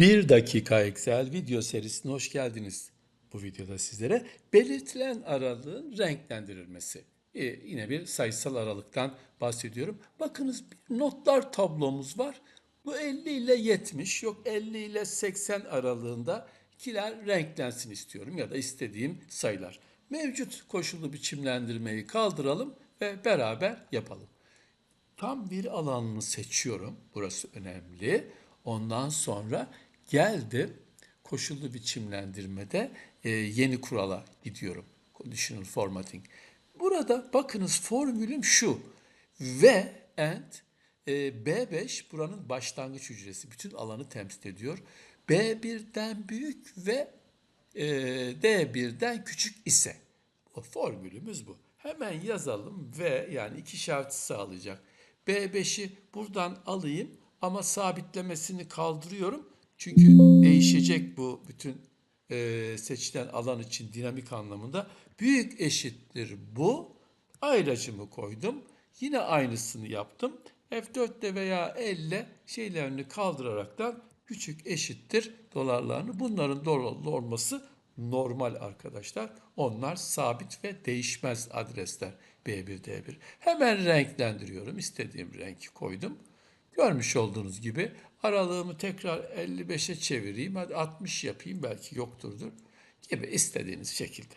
Bir dakika Excel video serisine hoş geldiniz. Bu videoda sizlere belirtilen aralığın renklendirilmesi. Ee, yine bir sayısal aralıktan bahsediyorum. Bakınız notlar tablomuz var. Bu 50 ile 70 yok 50 ile 80 aralığında ikiler renklensin istiyorum ya da istediğim sayılar. Mevcut koşullu biçimlendirmeyi kaldıralım ve beraber yapalım. Tam bir alanını seçiyorum. Burası önemli. Ondan sonra geldim koşullu biçimlendirmede e, yeni kurala gidiyorum. Conditional formatting. Burada bakınız formülüm şu. V and e, B5 buranın başlangıç hücresi. Bütün alanı temsil ediyor. B1'den büyük ve e, D1'den küçük ise. O formülümüz bu. Hemen yazalım ve yani iki şart sağlayacak. B5'i buradan alayım ama sabitlemesini kaldırıyorum. Çünkü değişecek bu bütün e, seçilen alan için dinamik anlamında. Büyük eşittir bu. Ayracımı koydum. Yine aynısını yaptım. F4'te veya elle şeylerini kaldıraraktan küçük eşittir dolarlarını. Bunların doğru olması normal arkadaşlar. Onlar sabit ve değişmez adresler B1, D1. Hemen renklendiriyorum. İstediğim renki koydum. Görmüş olduğunuz gibi aralığımı tekrar 55'e çevireyim. Hadi 60 yapayım belki yokturdur gibi istediğiniz şekilde.